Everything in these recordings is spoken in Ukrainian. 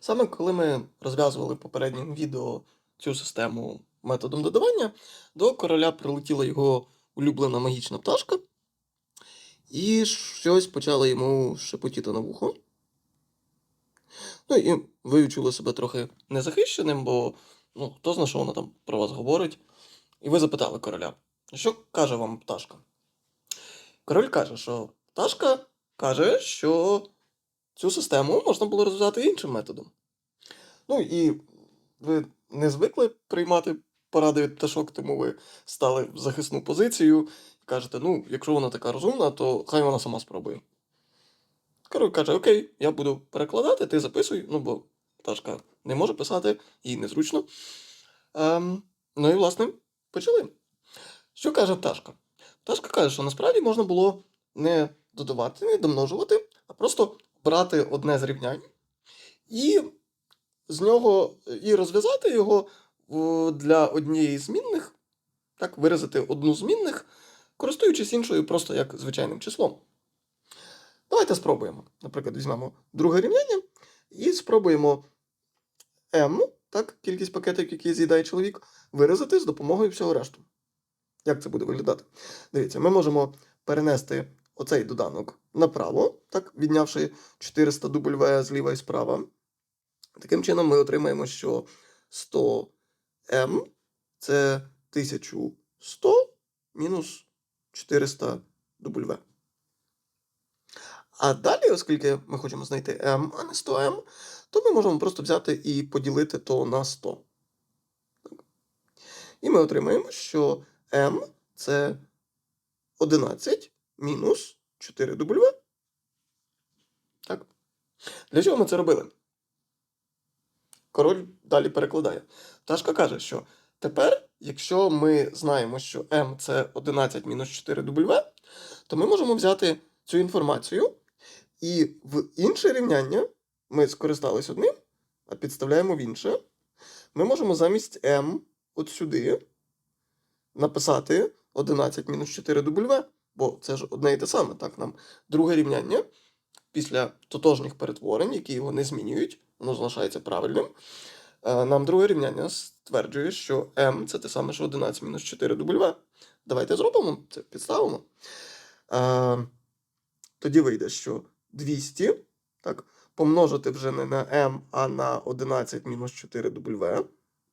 Саме коли ми розв'язували в попередньому відео цю систему методом додавання, до короля прилетіла його улюблена магічна пташка, і щось почало йому шепотіти на вухо. Ну і ви відчули себе трохи незахищеним, бо ну, хто знає, що вона там про вас говорить. І ви запитали короля, що каже вам пташка? Король каже, що пташка каже, що цю систему можна було розв'язати іншим методом. Ну і ви не звикли приймати поради від пташок, тому ви стали в захисну позицію і кажете, ну, якщо вона така розумна, то хай вона сама спробує. Король каже, окей, я буду перекладати, ти записуй, ну бо пташка не може писати, їй незручно. Ем, ну і, власне, почали. Що каже пташка? Пташка каже, що насправді можна було не додавати, не домножувати, а просто брати одне з рівнянь і з нього і розв'язати його для однієї змінних, так, виразити одну змінних, користуючись іншою просто як звичайним числом. Давайте спробуємо. Наприклад, візьмемо друге рівняння і спробуємо m, так, кількість пакетів, які з'їдає чоловік, виразити з допомогою всього решту. Як це буде виглядати? Дивіться, ми можемо перенести оцей доданок направо, так, віднявши 400 W зліва і справа. Таким чином, ми отримаємо, що 100m це 1100 мінус 400 W. А далі, оскільки ми хочемо знайти m, а не 100m, то ми можемо просто взяти і поділити то на 100. І ми отримаємо, що m це 11 мінус 4W. Так. Для чого ми це робили? Король далі перекладає. Пташка каже, що тепер, якщо ми знаємо, що m це 11 мінус 4W, то ми можемо взяти цю інформацію і в інше рівняння ми скористались одним, а підставляємо в інше. Ми можемо замість m от сюди написати 11 мінус 4W, бо це ж одне і те саме. Так, нам друге рівняння після тотожніх перетворень, які його не змінюють, воно залишається правильним. е, Нам друге рівняння стверджує, що m це те саме, що 11 мінус 4W. Давайте зробимо це, підставимо. Е, Тоді вийде, що 200 так, помножити вже не на m, а на 11 мінус 4W.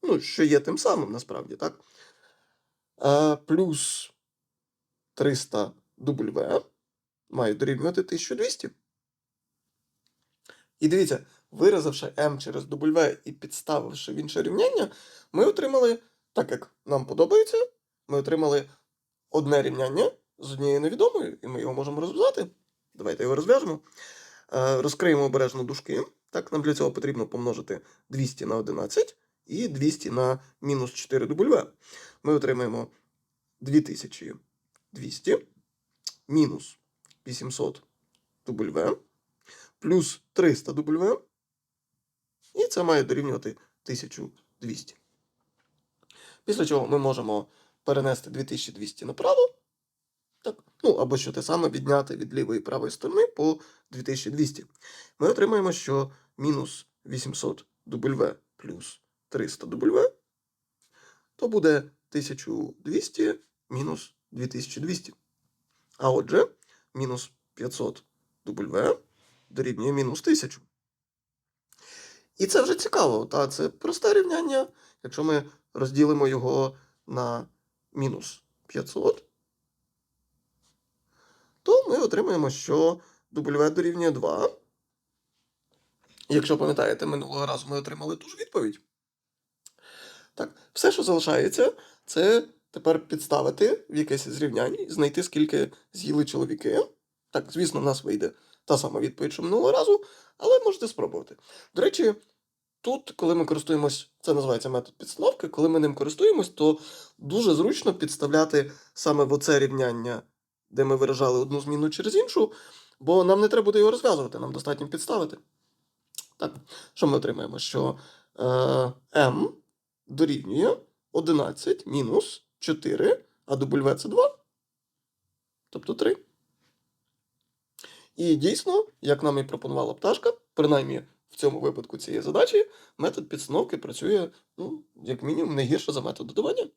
Ну, що є тим самим насправді, так? Е, плюс 300 W має дорівнювати 1200. І дивіться, виразивши m через W і підставивши в інше рівняння, ми отримали, так як нам подобається, ми отримали одне рівняння з однією невідомою, і ми його можемо розв'язати. Давайте його розв'яжемо. Е, розкриємо обережно дужки. Так, нам для цього потрібно помножити 200 на 11 і 200 на мінус 4W. Ми отримаємо 2200 мінус 800 W плюс 300 W. І це має дорівнювати 1200. Після чого ми можемо перенести 2200 направо. Так, ну або що те саме відняти від лівої і правої сторони по 2200. Ми отримаємо, що мінус 800 W плюс 300 W, то буде 1200 мінус 2200. А отже, мінус 500 W дорівнює мінус 1000. І це вже цікаво. Та це просте рівняння. Якщо ми розділимо його на мінус 500, то ми отримаємо, що W дорівнює 2. Якщо пам'ятаєте, минулого разу ми отримали ту ж відповідь. Так, все, що залишається, це тепер підставити в якесь з рівнянь і знайти, скільки з'їли чоловіки. Так, звісно, в нас вийде та сама відповідь, що минулого разу, але можете спробувати. До речі, тут, коли ми користуємось, це називається метод підстановки, коли ми ним користуємось, то дуже зручно підставляти саме в оце рівняння, де ми виражали одну зміну через іншу, бо нам не треба буде його розв'язувати, нам достатньо підставити. Так, що ми отримаємо? Що е, m дорівнює 11 мінус 4, а W це 2, тобто 3. І дійсно, як нам і пропонувала пташка, принаймні в цьому випадку цієї задачі метод підстановки працює, ну, як мінімум, не гірше за метод додавання.